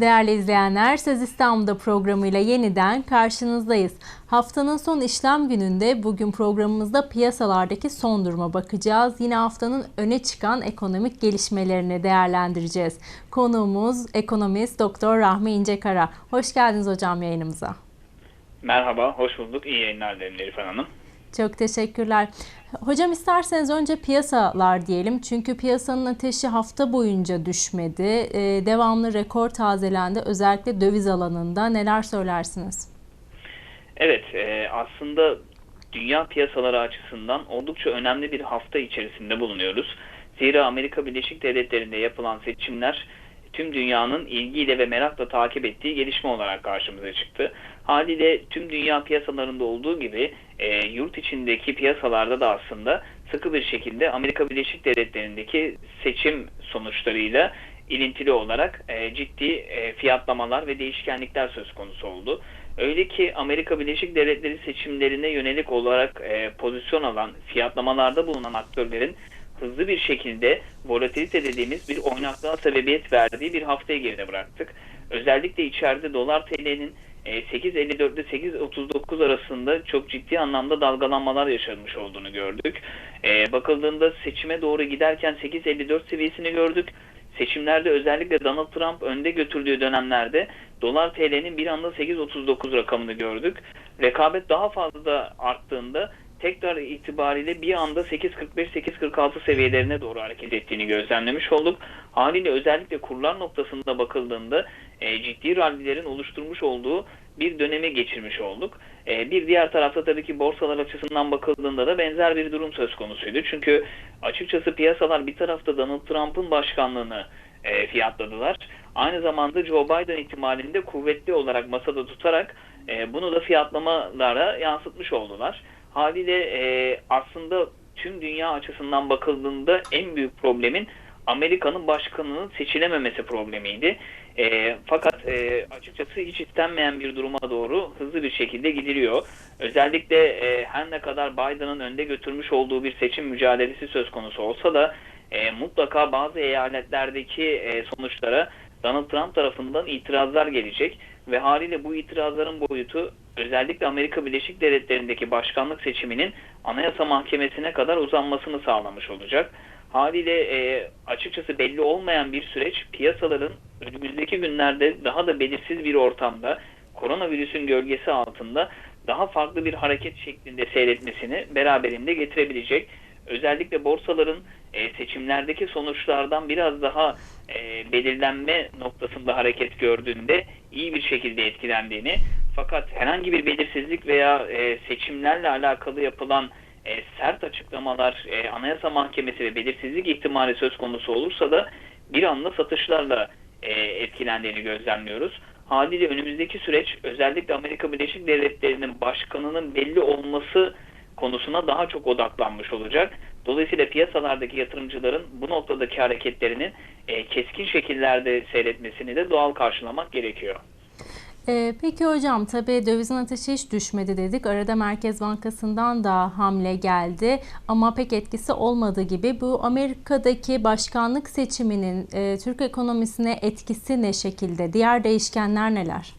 Değerli izleyenler, Söz İstanbul'da programıyla yeniden karşınızdayız. Haftanın son işlem gününde bugün programımızda piyasalardaki son duruma bakacağız. Yine haftanın öne çıkan ekonomik gelişmelerini değerlendireceğiz. Konuğumuz ekonomist Doktor Rahmi İncekara. Hoş geldiniz hocam yayınımıza. Merhaba, hoş bulduk. İyi yayınlar dilerim Elif Hanım. Çok teşekkürler. Hocam isterseniz önce piyasalar diyelim. Çünkü piyasanın ateşi hafta boyunca düşmedi. Ee, devamlı rekor tazelendi. Özellikle döviz alanında. Neler söylersiniz? Evet, e, aslında dünya piyasaları açısından oldukça önemli bir hafta içerisinde bulunuyoruz. Zira Amerika Birleşik Devletleri'nde yapılan seçimler tüm dünyanın ilgiyle ve merakla takip ettiği gelişme olarak karşımıza çıktı. Haliyle tüm dünya piyasalarında olduğu gibi e, yurt içindeki piyasalarda da aslında sıkı bir şekilde Amerika Birleşik Devletleri'ndeki seçim sonuçlarıyla ilintili olarak e, ciddi e, fiyatlamalar ve değişkenlikler söz konusu oldu. Öyle ki Amerika Birleşik Devletleri seçimlerine yönelik olarak e, pozisyon alan fiyatlamalarda bulunan aktörlerin hızlı bir şekilde volatilite dediğimiz bir oynaklığa sebebiyet verdiği bir haftayı geride bıraktık. Özellikle içeride dolar TL'nin 8.54 ile 8.39 arasında çok ciddi anlamda dalgalanmalar yaşanmış olduğunu gördük. E, bakıldığında seçime doğru giderken 8.54 seviyesini gördük. Seçimlerde özellikle Donald Trump önde götürdüğü dönemlerde dolar TL'nin bir anda 8.39 rakamını gördük. Rekabet daha fazla arttığında tekrar itibariyle bir anda 8.45-8.46 seviyelerine doğru hareket ettiğini gözlemlemiş olduk. Haliyle özellikle kurlar noktasında bakıldığında e, ciddi rallilerin oluşturmuş olduğu bir döneme geçirmiş olduk. E, bir diğer tarafta tabii ki borsalar açısından bakıldığında da benzer bir durum söz konusuydu. Çünkü açıkçası piyasalar bir tarafta Donald Trump'ın başkanlığını e, fiyatladılar. Aynı zamanda Joe Biden ihtimalini de kuvvetli olarak masada tutarak e, bunu da fiyatlamalara yansıtmış oldular. Haliyle e, aslında tüm dünya açısından bakıldığında en büyük problemin Amerika'nın başkanının seçilememesi problemiydi. E, fakat e, açıkçası hiç istenmeyen bir duruma doğru hızlı bir şekilde gidiliyor. Özellikle e, her ne kadar Biden'ın önde götürmüş olduğu bir seçim mücadelesi söz konusu olsa da e, mutlaka bazı eyaletlerdeki e, sonuçlara Donald Trump tarafından itirazlar gelecek ve haliyle bu itirazların boyutu özellikle Amerika Birleşik Devletleri'ndeki başkanlık seçiminin Anayasa Mahkemesi'ne kadar uzanmasını sağlamış olacak. Haliyle e, açıkçası belli olmayan bir süreç piyasaların önümüzdeki günlerde daha da belirsiz bir ortamda koronavirüsün gölgesi altında daha farklı bir hareket şeklinde seyretmesini beraberinde getirebilecek. Özellikle borsaların e, seçimlerdeki sonuçlardan biraz daha e, belirlenme noktasında hareket gördüğünde iyi bir şekilde etkilendiğini fakat herhangi bir belirsizlik veya e, seçimlerle alakalı yapılan e, sert açıklamalar, e, Anayasa Mahkemesi ve belirsizlik ihtimali söz konusu olursa da bir anda satışlarla e, etkilendiğini gözlemliyoruz. Haliyle önümüzdeki süreç özellikle Amerika Birleşik Devletleri'nin başkanının belli olması konusuna daha çok odaklanmış olacak. Dolayısıyla piyasalardaki yatırımcıların bu noktadaki hareketlerinin e, keskin şekillerde seyretmesini de doğal karşılamak gerekiyor. Ee, peki hocam tabii dövizin ateşi hiç düşmedi dedik. Arada Merkez Bankası'ndan da hamle geldi ama pek etkisi olmadı gibi. Bu Amerika'daki başkanlık seçiminin e, Türk ekonomisine etkisi ne şekilde? Diğer değişkenler neler?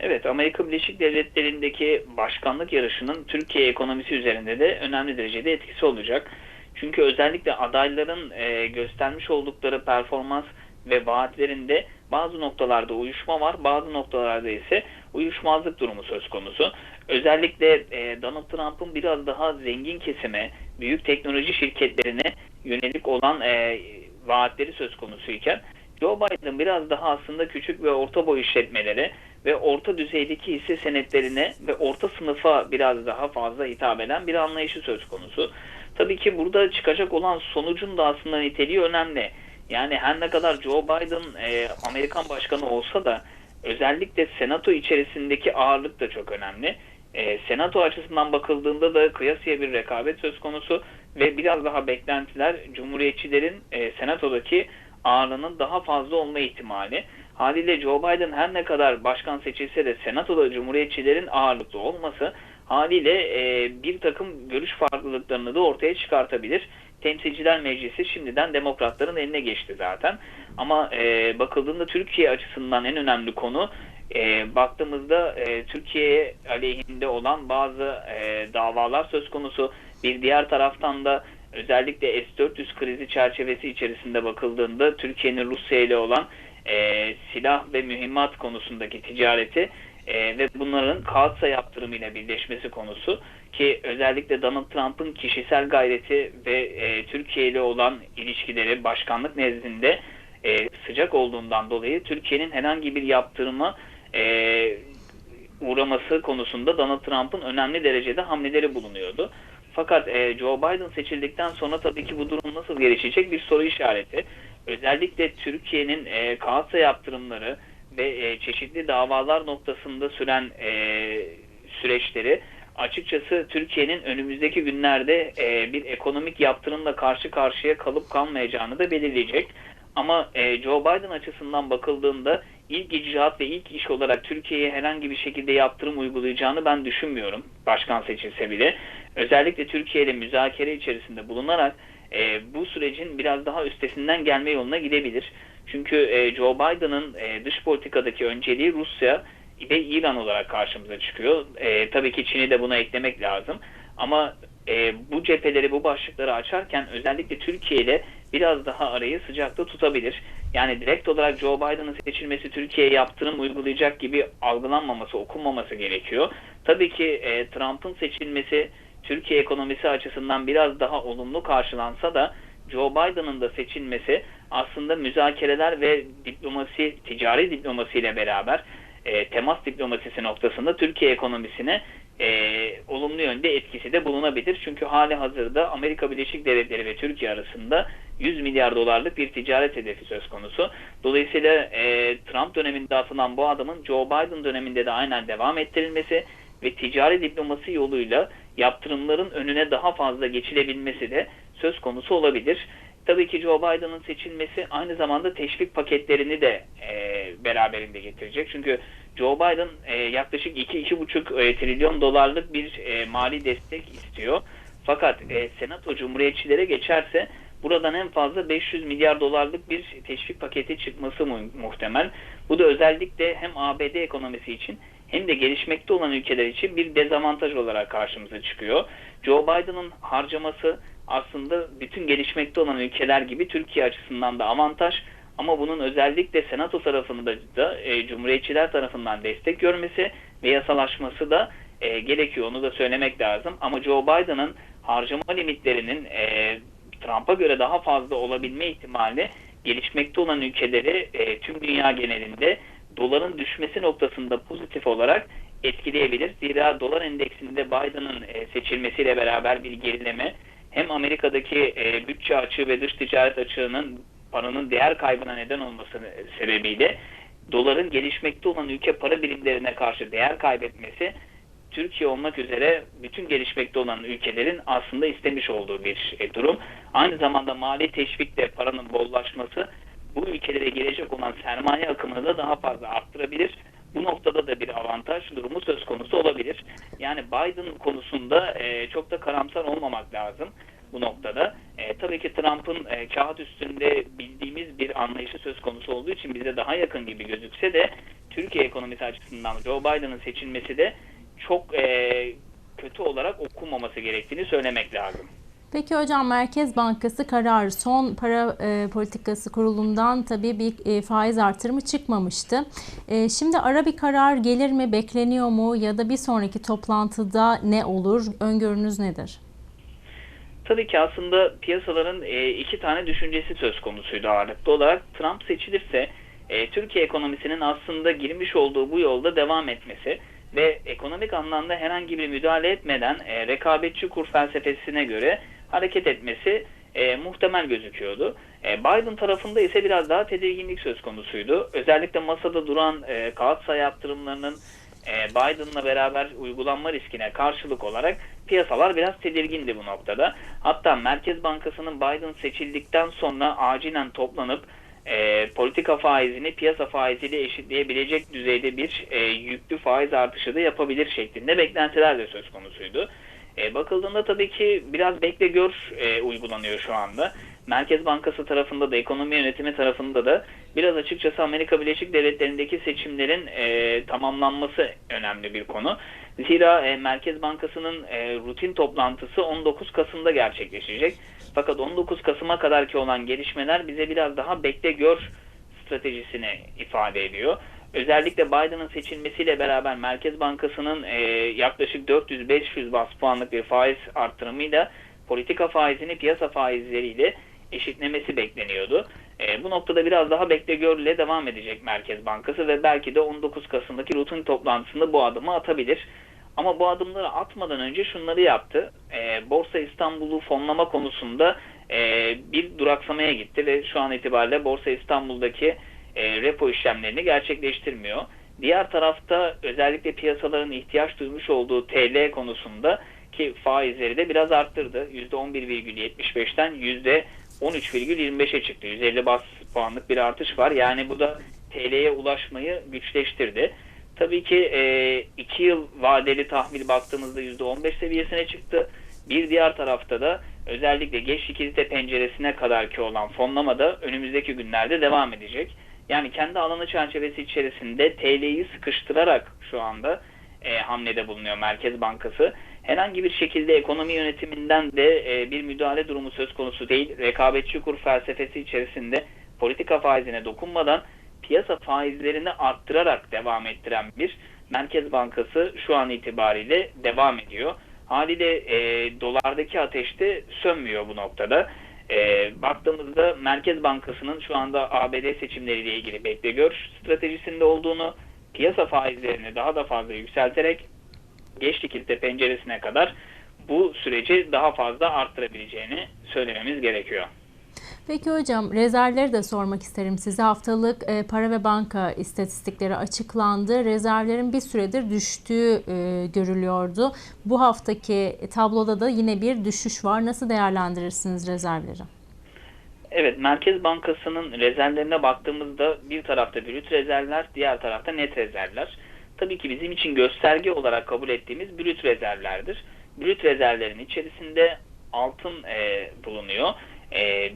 Evet, Amerika Birleşik Devletleri'ndeki başkanlık yarışının Türkiye ekonomisi üzerinde de önemli derecede etkisi olacak. Çünkü özellikle adayların e, göstermiş oldukları performans ve vaatlerinde bazı noktalarda uyuşma var, bazı noktalarda ise uyuşmazlık durumu söz konusu. Özellikle e, Donald Trump'ın biraz daha zengin kesime, büyük teknoloji şirketlerine yönelik olan e, vaatleri söz konusuyken Joe Biden biraz daha aslında küçük ve orta boy işletmelere ve orta düzeydeki hisse senetlerine ve orta sınıfa biraz daha fazla hitap eden bir anlayışı söz konusu. Tabii ki burada çıkacak olan sonucun da aslında niteliği önemli. Yani her ne kadar Joe Biden e, Amerikan başkanı olsa da özellikle senato içerisindeki ağırlık da çok önemli. E, senato açısından bakıldığında da kıyasıya bir rekabet söz konusu ve biraz daha beklentiler cumhuriyetçilerin e, senatodaki ağırlığının daha fazla olma ihtimali. Haliyle Joe Biden her ne kadar başkan seçilse de senatoda cumhuriyetçilerin ağırlıklı olması haliyle e, bir takım görüş farklılıklarını da ortaya çıkartabilir. Temsilciler Meclisi şimdiden demokratların eline geçti zaten. Ama e, bakıldığında Türkiye açısından en önemli konu e, baktığımızda e, Türkiye'ye aleyhinde olan bazı e, davalar söz konusu. Bir diğer taraftan da özellikle S-400 krizi çerçevesi içerisinde bakıldığında Türkiye'nin Rusya ile olan e, silah ve mühimmat konusundaki ticareti e, ve bunların kağıtsa yaptırımıyla birleşmesi konusu ki özellikle Donald Trump'ın kişisel gayreti ve e, Türkiye ile olan ilişkileri başkanlık nezdinde e, sıcak olduğundan dolayı Türkiye'nin herhangi bir yaptırıma e, uğraması konusunda Donald Trump'ın önemli derecede hamleleri bulunuyordu. Fakat e, Joe Biden seçildikten sonra tabii ki bu durum nasıl gelişecek bir soru işareti. Özellikle Türkiye'nin e, kağıtsa yaptırımları ve e, çeşitli davalar noktasında süren e, süreçleri açıkçası Türkiye'nin önümüzdeki günlerde e, bir ekonomik yaptırımla karşı karşıya kalıp kalmayacağını da belirleyecek. Ama e, Joe Biden açısından bakıldığında ilk icraat ve ilk iş olarak Türkiye'ye herhangi bir şekilde yaptırım uygulayacağını ben düşünmüyorum. Başkan seçilse bile. Özellikle Türkiye ile müzakere içerisinde bulunarak e, bu sürecin biraz daha üstesinden gelme yoluna gidebilir. Çünkü e, Joe Biden'ın e, dış politikadaki önceliği Rusya ve İran olarak karşımıza çıkıyor. E, tabii ki Çin'i de buna eklemek lazım. Ama e, bu cepheleri, bu başlıkları açarken özellikle Türkiye ile biraz daha arayı sıcakta tutabilir. Yani direkt olarak Joe Biden'ın seçilmesi Türkiye'ye yaptırım uygulayacak gibi algılanmaması, okunmaması gerekiyor. Tabii ki e, Trump'ın seçilmesi Türkiye ekonomisi açısından biraz daha olumlu karşılansa da Joe Biden'ın da seçilmesi aslında müzakereler ve diplomasi, ticari diplomasi ile beraber e, temas diplomasisi noktasında Türkiye ekonomisine e, olumlu yönde etkisi de bulunabilir. Çünkü hali hazırda Amerika Birleşik Devletleri ve Türkiye arasında 100 milyar dolarlık bir ticaret hedefi söz konusu. Dolayısıyla e, Trump döneminde atılan bu adımın Joe Biden döneminde de aynen devam ettirilmesi ve ticari diplomasi yoluyla yaptırımların önüne daha fazla geçilebilmesi de söz konusu olabilir. Tabii ki Joe Biden'ın seçilmesi aynı zamanda teşvik paketlerini de e, beraberinde getirecek. Çünkü Joe Biden e, yaklaşık 2-2,5 e, trilyon dolarlık bir e, mali destek istiyor. Fakat e, Senato Cumhuriyetçilere geçerse buradan en fazla 500 milyar dolarlık bir teşvik paketi çıkması mu muhtemel. Bu da özellikle hem ABD ekonomisi için hem de gelişmekte olan ülkeler için bir dezavantaj olarak karşımıza çıkıyor. Joe Biden'ın harcaması aslında bütün gelişmekte olan ülkeler gibi Türkiye açısından da avantaj ama bunun özellikle Senato tarafında da e, Cumhuriyetçiler tarafından destek görmesi ve yasalaşması da e, gerekiyor. Onu da söylemek lazım. Ama Joe Biden'ın harcama limitlerinin e, Trump'a göre daha fazla olabilme ihtimali gelişmekte olan ülkeleri e, tüm dünya genelinde doların düşmesi noktasında pozitif olarak etkileyebilir. Zira dolar endeksinde Biden'ın e, seçilmesiyle beraber bir gerileme hem Amerika'daki e, bütçe açığı ve dış ticaret açığının paranın değer kaybına neden olması sebebiyle doların gelişmekte olan ülke para birimlerine karşı değer kaybetmesi Türkiye olmak üzere bütün gelişmekte olan ülkelerin aslında istemiş olduğu bir e, durum. Aynı zamanda mali teşvikle paranın bollaşması bu ülkelere gelecek olan sermaye akımını da daha fazla arttırabilir. Bu noktada da bir avantaj durumu söz konusu olabilir. Yani Biden konusunda e, çok da karamsar olmamak lazım bu noktada. E, tabii ki Trump'ın e, kağıt üstünde bildiğimiz bir anlayışı söz konusu olduğu için bize daha yakın gibi gözükse de Türkiye ekonomisi açısından Joe Biden'ın seçilmesi de çok e, kötü olarak okunmaması gerektiğini söylemek lazım. Peki hocam Merkez Bankası kararı son para e, politikası kurulundan tabii bir e, faiz artırımı çıkmamıştı. E, şimdi ara bir karar gelir mi, bekleniyor mu ya da bir sonraki toplantıda ne olur? Öngörünüz nedir? Tabii ki aslında piyasaların e, iki tane düşüncesi söz konusuydu ağırlıklı olarak. Trump seçilirse e, Türkiye ekonomisinin aslında girmiş olduğu bu yolda devam etmesi ve ekonomik anlamda herhangi bir müdahale etmeden e, rekabetçi kur felsefesine göre hareket etmesi e, muhtemel gözüküyordu. E, Biden tarafında ise biraz daha tedirginlik söz konusuydu. Özellikle masada duran e, kağıt sayı yaptırımlarının e, Biden'la beraber uygulanma riskine karşılık olarak piyasalar biraz tedirgindi bu noktada. Hatta Merkez Bankası'nın Biden seçildikten sonra acilen toplanıp e, politika faizini piyasa faiziyle eşitleyebilecek düzeyde bir e, yüklü faiz artışı da yapabilir şeklinde beklentiler de söz konusuydu. E, bakıldığında tabii ki biraz bekle gör e, uygulanıyor şu anda. Merkez Bankası tarafında da ekonomi yönetimi tarafında da biraz açıkçası Amerika Birleşik Devletleri'ndeki seçimlerin e, tamamlanması önemli bir konu. Zira e, Merkez Bankası'nın e, rutin toplantısı 19 Kasım'da gerçekleşecek. Fakat 19 Kasım'a kadarki olan gelişmeler bize biraz daha bekle gör stratejisini ifade ediyor. Özellikle Biden'ın seçilmesiyle beraber Merkez Bankası'nın e, yaklaşık 400-500 bas puanlık bir faiz arttırımıyla politika faizini piyasa faizleriyle eşitlemesi bekleniyordu. E, bu noktada biraz daha bekle görle devam edecek Merkez Bankası ve belki de 19 Kasım'daki rutin toplantısında bu adımı atabilir. Ama bu adımları atmadan önce şunları yaptı. E, Borsa İstanbul'u fonlama konusunda e, bir duraksamaya gitti ve şu an itibariyle Borsa İstanbul'daki e, repo işlemlerini gerçekleştirmiyor. Diğer tarafta özellikle piyasaların ihtiyaç duymuş olduğu TL konusunda ki faizleri de biraz arttırdı. %11,75'ten %13,25'e çıktı. 150 bas puanlık bir artış var. Yani bu da TL'ye ulaşmayı güçleştirdi. Tabii ki 2 e, yıl vadeli tahvil baktığımızda %15 seviyesine çıktı. Bir diğer tarafta da özellikle geç likidite penceresine kadarki olan fonlama da önümüzdeki günlerde devam edecek. Yani kendi alanı çerçevesi içerisinde TL'yi sıkıştırarak şu anda e, hamlede bulunuyor Merkez Bankası. Herhangi bir şekilde ekonomi yönetiminden de e, bir müdahale durumu söz konusu değil. Rekabetçi kur felsefesi içerisinde politika faizine dokunmadan piyasa faizlerini arttırarak devam ettiren bir Merkez Bankası şu an itibariyle devam ediyor. Haliyle e, dolardaki ateş de sönmüyor bu noktada. E, baktığımızda Merkez Bankası'nın şu anda ABD seçimleriyle ilgili bekle gör stratejisinde olduğunu, piyasa faizlerini daha da fazla yükselterek geç likidite penceresine kadar bu süreci daha fazla arttırabileceğini söylememiz gerekiyor. Peki hocam rezervleri de sormak isterim size. Haftalık e, para ve banka istatistikleri açıklandı. Rezervlerin bir süredir düştüğü e, görülüyordu. Bu haftaki tabloda da yine bir düşüş var. Nasıl değerlendirirsiniz rezervleri? Evet, Merkez Bankası'nın rezervlerine baktığımızda bir tarafta brüt rezervler, diğer tarafta net rezervler. Tabii ki bizim için gösterge olarak kabul ettiğimiz brüt rezervlerdir. Brüt rezervlerin içerisinde altın e, bulunuyor. E,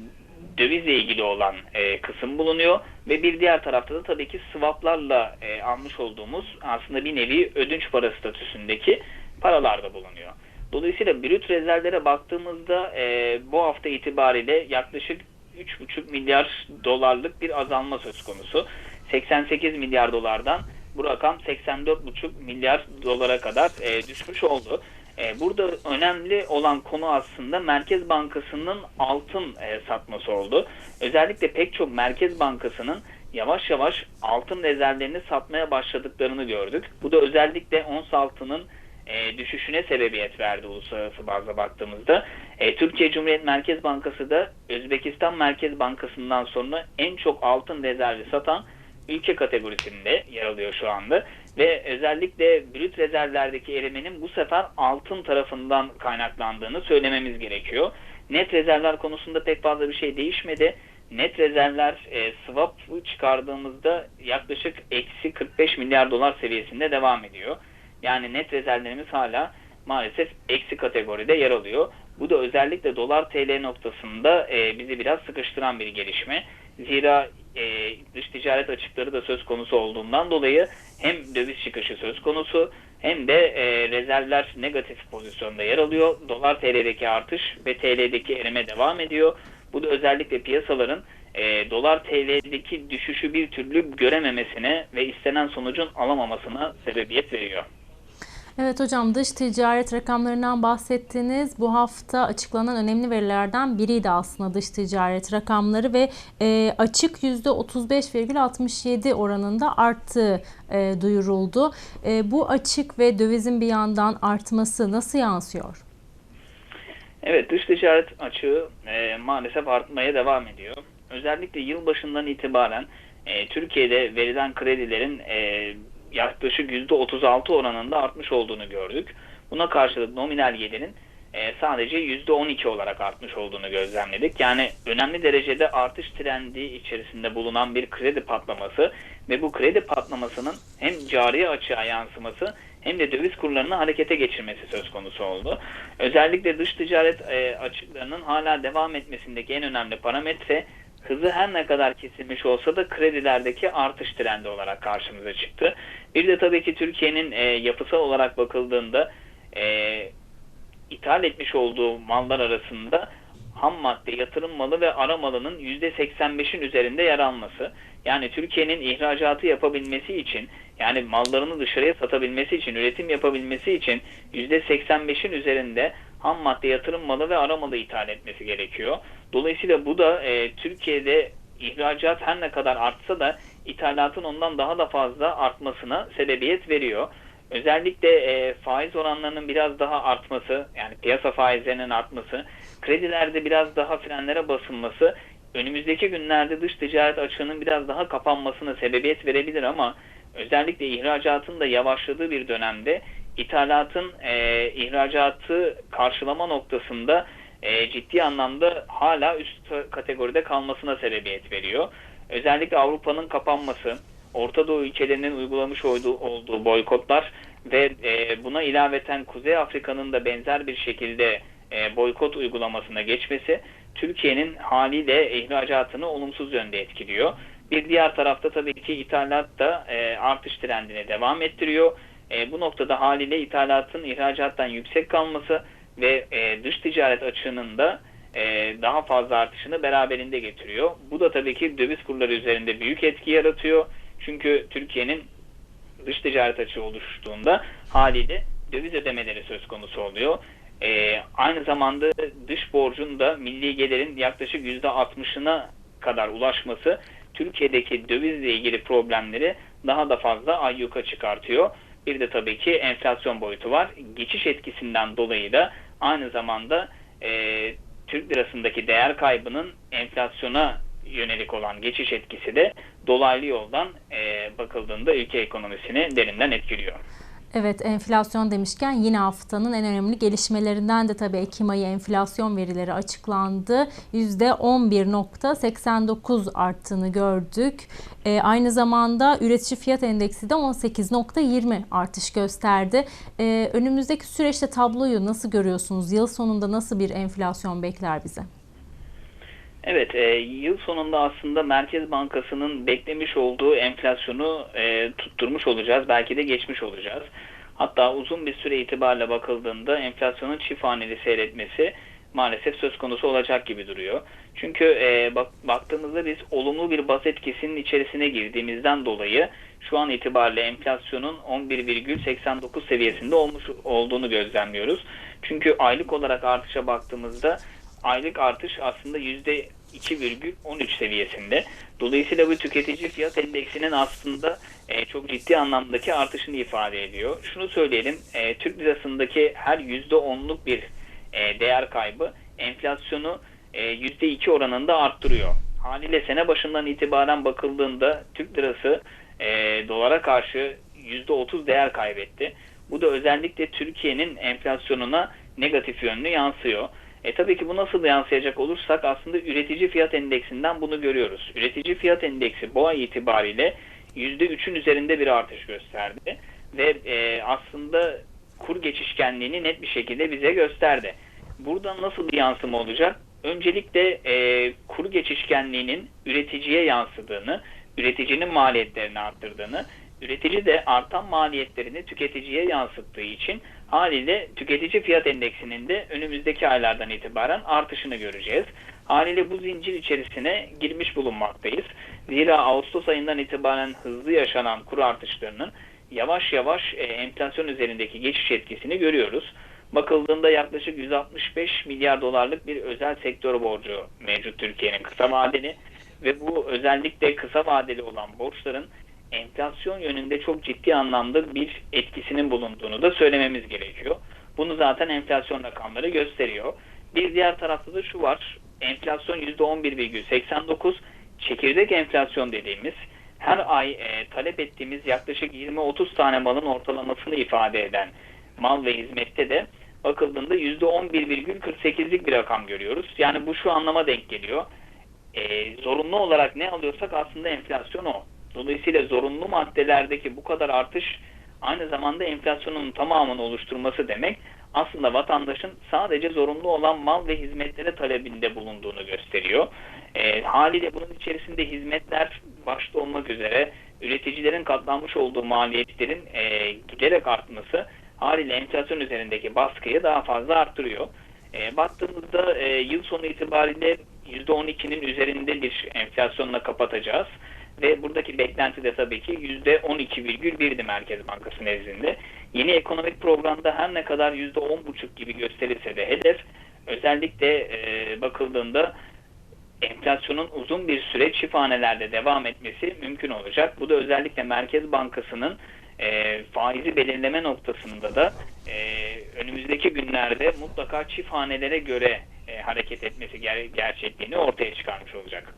dövizle ilgili olan e, kısım bulunuyor ve bir diğer tarafta da tabii ki swaplarla e, almış olduğumuz aslında bir nevi ödünç para statüsündeki paralar da bulunuyor. Dolayısıyla brüt rezervlere baktığımızda e, bu hafta itibariyle yaklaşık 3,5 milyar dolarlık bir azalma söz konusu. 88 milyar dolardan bu rakam 84,5 milyar dolara kadar e, düşmüş oldu. E, burada önemli olan konu aslında Merkez Bankası'nın altın e, satması oldu. Özellikle pek çok Merkez Bankası'nın yavaş yavaş altın rezervlerini satmaya başladıklarını gördük. Bu da özellikle ons altının e, düşüşüne sebebiyet verdi uluslararası bazda baktığımızda. E, Türkiye Cumhuriyet Merkez Bankası da Özbekistan Merkez Bankası'ndan sonra en çok altın rezervi satan ülke kategorisinde yer alıyor şu anda. Ve özellikle brüt rezervlerdeki erimenin bu sefer altın tarafından kaynaklandığını söylememiz gerekiyor. Net rezervler konusunda pek fazla bir şey değişmedi. Net rezervler e, swap çıkardığımızda yaklaşık eksi 45 milyar dolar seviyesinde devam ediyor. Yani net rezervlerimiz hala maalesef eksi kategoride yer alıyor. Bu da özellikle dolar TL noktasında e, bizi biraz sıkıştıran bir gelişme. Zira dış ticaret açıkları da söz konusu olduğundan dolayı hem döviz çıkışı söz konusu hem de e, rezervler negatif pozisyonda yer alıyor. Dolar TL'deki artış ve TL'deki erime devam ediyor. Bu da özellikle piyasaların e, dolar TL'deki düşüşü bir türlü görememesine ve istenen sonucun alamamasına sebebiyet veriyor. Evet hocam dış ticaret rakamlarından bahsettiniz. Bu hafta açıklanan önemli verilerden biriydi aslında dış ticaret rakamları ve e, açık %35,67 oranında arttığı e, duyuruldu. E, bu açık ve dövizin bir yandan artması nasıl yansıyor? Evet dış ticaret açığı e, maalesef artmaya devam ediyor. Özellikle yılbaşından itibaren e, Türkiye'de verilen kredilerin e, yaklaşık %36 oranında artmış olduğunu gördük. Buna karşılık nominal gelir'in e, sadece %12 olarak artmış olduğunu gözlemledik. Yani önemli derecede artış trendi içerisinde bulunan bir kredi patlaması ve bu kredi patlamasının hem cari açığa yansıması hem de döviz kurlarını harekete geçirmesi söz konusu oldu. Özellikle dış ticaret e, açıklarının hala devam etmesindeki en önemli parametre hızı her ne kadar kesilmiş olsa da kredilerdeki artış trendi olarak karşımıza çıktı. Bir de tabii ki Türkiye'nin e, yapısal olarak bakıldığında e, ithal etmiş olduğu mallar arasında ham madde, yatırım malı ve ara malının %85'in üzerinde yer alması. Yani Türkiye'nin ihracatı yapabilmesi için yani mallarını dışarıya satabilmesi için, üretim yapabilmesi için %85'in üzerinde ham madde, yatırım malı ve ara malı ithal etmesi gerekiyor. Dolayısıyla bu da e, Türkiye'de ihracat her ne kadar artsa da ithalatın ondan daha da fazla artmasına sebebiyet veriyor. Özellikle e, faiz oranlarının biraz daha artması, yani piyasa faizlerinin artması, kredilerde biraz daha frenlere basılması, önümüzdeki günlerde dış ticaret açığının biraz daha kapanmasına sebebiyet verebilir ama özellikle ihracatın da yavaşladığı bir dönemde ithalatın e, ihracatı karşılama noktasında e, ciddi anlamda hala üst kategoride kalmasına sebebiyet veriyor. Özellikle Avrupa'nın kapanması, Orta Doğu ülkelerinin uygulamış olduğu, olduğu boykotlar ve e, buna ilaveten Kuzey Afrika'nın da benzer bir şekilde e, boykot uygulamasına geçmesi Türkiye'nin haliyle ihracatını olumsuz yönde etkiliyor. Bir diğer tarafta tabii ki ithalat da e, artış trendine devam ettiriyor. E, bu noktada haliyle ithalatın ihracattan yüksek kalması ve e, dış ticaret açığının da e, daha fazla artışını beraberinde getiriyor. Bu da tabii ki döviz kurları üzerinde büyük etki yaratıyor. Çünkü Türkiye'nin dış ticaret açığı oluştuğunda haliyle döviz ödemeleri söz konusu oluyor. E, aynı zamanda dış borcun da milli gelirin yaklaşık %60'ına kadar ulaşması Türkiye'deki dövizle ilgili problemleri daha da fazla ayyuka çıkartıyor. Bir de tabii ki enflasyon boyutu var. Geçiş etkisinden dolayı da aynı zamanda e, Türk lirasındaki değer kaybının enflasyona yönelik olan geçiş etkisi de dolaylı yoldan e, bakıldığında ülke ekonomisini derinden etkiliyor. Evet enflasyon demişken yine haftanın en önemli gelişmelerinden de tabii Ekim ayı enflasyon verileri açıklandı. %11.89 arttığını gördük. E, aynı zamanda üretici fiyat endeksi de 18.20 artış gösterdi. E, önümüzdeki süreçte tabloyu nasıl görüyorsunuz? Yıl sonunda nasıl bir enflasyon bekler bize? Evet, e, yıl sonunda aslında Merkez Bankası'nın beklemiş olduğu enflasyonu e, tutturmuş olacağız. Belki de geçmiş olacağız. Hatta uzun bir süre itibariyle bakıldığında enflasyonun çift haneli seyretmesi maalesef söz konusu olacak gibi duruyor. Çünkü e, bak, baktığımızda biz olumlu bir baz etkisinin içerisine girdiğimizden dolayı şu an itibariyle enflasyonun 11,89 seviyesinde olmuş olduğunu gözlemliyoruz. Çünkü aylık olarak artışa baktığımızda aylık artış aslında %2,13 seviyesinde. Dolayısıyla bu tüketici fiyat endeksinin aslında e, çok ciddi anlamdaki artışını ifade ediyor. Şunu söyleyelim, e, Türk lirasındaki her %10'luk bir e, değer kaybı enflasyonu e, %2 oranında arttırıyor. Haliyle sene başından itibaren bakıldığında Türk lirası e, dolara karşı %30 değer kaybetti. Bu da özellikle Türkiye'nin enflasyonuna negatif yönlü yansıyor. E tabii ki bu nasıl yansıyacak olursak aslında üretici fiyat endeksinden bunu görüyoruz. Üretici fiyat endeksi bu ay itibariyle %3'ün üzerinde bir artış gösterdi. Ve e, aslında kur geçişkenliğini net bir şekilde bize gösterdi. Buradan nasıl bir yansıma olacak? Öncelikle e, kur geçişkenliğinin üreticiye yansıdığını, üreticinin maliyetlerini arttırdığını, üretici de artan maliyetlerini tüketiciye yansıttığı için haliyle tüketici fiyat endeksinin de önümüzdeki aylardan itibaren artışını göreceğiz. Haliyle bu zincir içerisine girmiş bulunmaktayız. Zira Ağustos ayından itibaren hızlı yaşanan kur artışlarının yavaş yavaş e, enflasyon üzerindeki geçiş etkisini görüyoruz. Bakıldığında yaklaşık 165 milyar dolarlık bir özel sektör borcu mevcut Türkiye'nin kısa vadeli ve bu özellikle kısa vadeli olan borçların enflasyon yönünde çok ciddi anlamda bir etkisinin bulunduğunu da söylememiz gerekiyor. Bunu zaten enflasyon rakamları gösteriyor. Bir diğer tarafta da şu var. Enflasyon %11,89 çekirdek enflasyon dediğimiz her ay e, talep ettiğimiz yaklaşık 20-30 tane malın ortalamasını ifade eden mal ve hizmette de bakıldığında %11,48'lik bir rakam görüyoruz. Yani bu şu anlama denk geliyor. E, zorunlu olarak ne alıyorsak aslında enflasyon o. Dolayısıyla zorunlu maddelerdeki bu kadar artış aynı zamanda enflasyonun tamamını oluşturması demek aslında vatandaşın sadece zorunlu olan mal ve hizmetlere talebinde bulunduğunu gösteriyor. E, haliyle bunun içerisinde hizmetler başta olmak üzere üreticilerin katlanmış olduğu maliyetlerin e, giderek artması haliyle enflasyon üzerindeki baskıyı daha fazla arttırıyor. E, baktığımızda e, yıl sonu itibariyle %12'nin üzerinde bir enflasyonla kapatacağız. Ve buradaki beklenti de tabii ki %12,1'di Merkez Bankası nezdinde. Yeni ekonomik programda her ne kadar %10,5 gibi gösterilse de hedef özellikle e, bakıldığında enflasyonun uzun bir süre çift hanelerde devam etmesi mümkün olacak. Bu da özellikle Merkez Bankası'nın e, faizi belirleme noktasında da e, önümüzdeki günlerde mutlaka çift göre e, hareket etmesi ger- gerçekliğini ortaya çıkarmış olacak.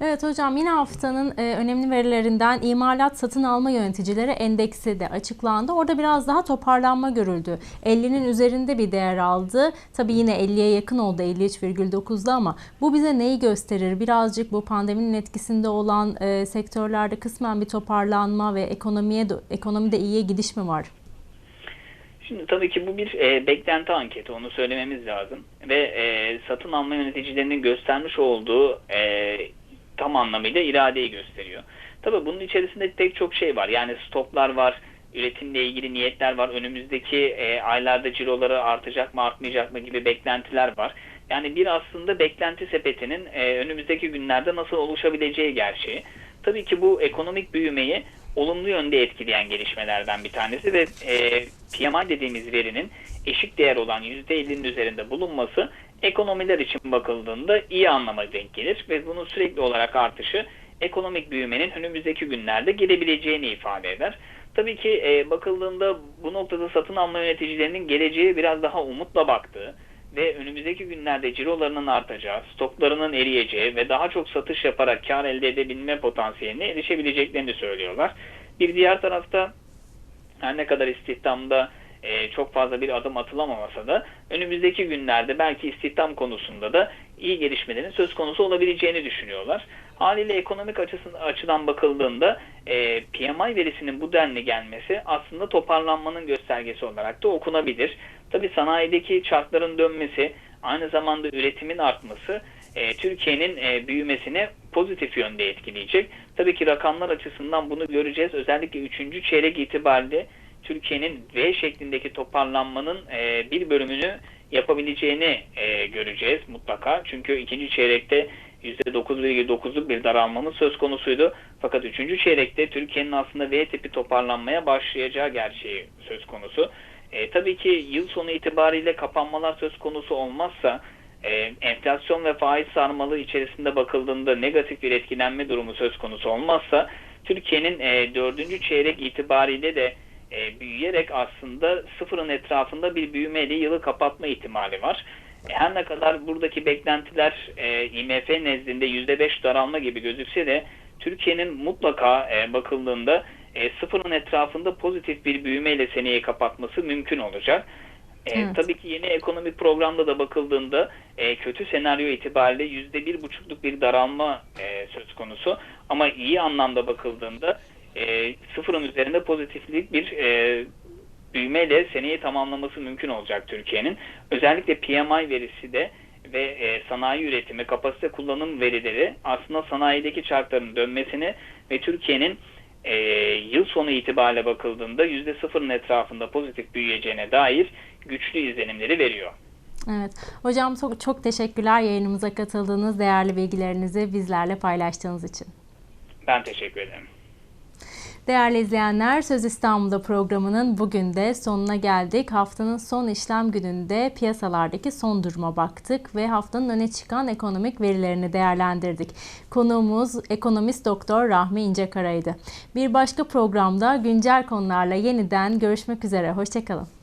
Evet hocam yine haftanın e, önemli verilerinden imalat satın alma yöneticileri endeksi de açıklandı. Orada biraz daha toparlanma görüldü. 50'nin üzerinde bir değer aldı. Tabii yine 50'ye yakın oldu 53,9'da ama bu bize neyi gösterir? Birazcık bu pandeminin etkisinde olan e, sektörlerde kısmen bir toparlanma ve ekonomiye ekonomide iyiye gidiş mi var? Şimdi tabii ki bu bir e, beklenti anketi onu söylememiz lazım ve e, satın alma yöneticilerinin göstermiş olduğu e, tam anlamıyla iradeyi gösteriyor. Tabii bunun içerisinde pek çok şey var yani stoplar var, üretimle ilgili niyetler var, önümüzdeki e, aylarda ciroları artacak mı artmayacak mı gibi beklentiler var. Yani bir aslında beklenti sepetinin e, önümüzdeki günlerde nasıl oluşabileceği gerçeği. Tabii ki bu ekonomik büyümeyi olumlu yönde etkileyen gelişmelerden bir tanesi ve e, PMI dediğimiz verinin eşik değer olan %50'nin üzerinde bulunması ekonomiler için bakıldığında iyi anlama denk gelir ve bunun sürekli olarak artışı ekonomik büyümenin önümüzdeki günlerde gelebileceğini ifade eder. Tabii ki e, bakıldığında bu noktada satın alma yöneticilerinin geleceğe biraz daha umutla baktığı ve önümüzdeki günlerde cirolarının artacağı, stoklarının eriyeceği ve daha çok satış yaparak kar elde edebilme potansiyeline erişebileceklerini söylüyorlar. Bir diğer tarafta her ne kadar istihdamda e, çok fazla bir adım atılamamasa da önümüzdeki günlerde belki istihdam konusunda da iyi gelişmelerin söz konusu olabileceğini düşünüyorlar. Haliyle ekonomik açıdan bakıldığında e, PMI verisinin bu denli gelmesi aslında toparlanmanın göstergesi olarak da okunabilir. Tabi sanayideki çarkların dönmesi, aynı zamanda üretimin artması e, Türkiye'nin e, büyümesini pozitif yönde etkileyecek. Tabii ki rakamlar açısından bunu göreceğiz. Özellikle 3. çeyrek itibariyle Türkiye'nin V şeklindeki toparlanmanın e, bir bölümünü yapabileceğini e, göreceğiz mutlaka. Çünkü ikinci çeyrekte %9,9'luk bir daralmamız söz konusuydu. Fakat üçüncü çeyrekte Türkiye'nin aslında V tipi toparlanmaya başlayacağı gerçeği söz konusu. E, tabii ki yıl sonu itibariyle kapanmalar söz konusu olmazsa e, enflasyon ve faiz sarmalı içerisinde bakıldığında negatif bir etkilenme durumu söz konusu olmazsa Türkiye'nin e, dördüncü çeyrek itibariyle de e, büyüyerek aslında sıfırın etrafında bir büyümeyle yılı kapatma ihtimali var. E, her ne kadar buradaki beklentiler e, IMF nezdinde %5 daralma gibi gözükse de Türkiye'nin mutlaka e, bakıldığında e, sıfırın etrafında pozitif bir büyümeyle seneyi kapatması mümkün olacak. E, evet. Tabii ki yeni ekonomik programda da bakıldığında e, kötü senaryo itibariyle yüzde bir buçukluk bir daralma e, söz konusu. Ama iyi anlamda bakıldığında e, sıfırın üzerinde pozitiflik bir e, büyümeyle seneyi tamamlaması mümkün olacak Türkiye'nin. Özellikle PMI verisi de ve e, sanayi üretimi, kapasite kullanım verileri aslında sanayideki çarkların dönmesini ve Türkiye'nin e, yıl sonu itibariyle bakıldığında %0'ın etrafında pozitif büyüyeceğine dair güçlü izlenimleri veriyor. Evet. Hocam çok, çok teşekkürler yayınımıza katıldığınız değerli bilgilerinizi bizlerle paylaştığınız için. Ben teşekkür ederim. Değerli izleyenler Söz İstanbul'da programının bugün de sonuna geldik. Haftanın son işlem gününde piyasalardaki son duruma baktık ve haftanın öne çıkan ekonomik verilerini değerlendirdik. Konuğumuz ekonomist doktor Rahmi İncekara'ydı. Bir başka programda güncel konularla yeniden görüşmek üzere. Hoşçakalın.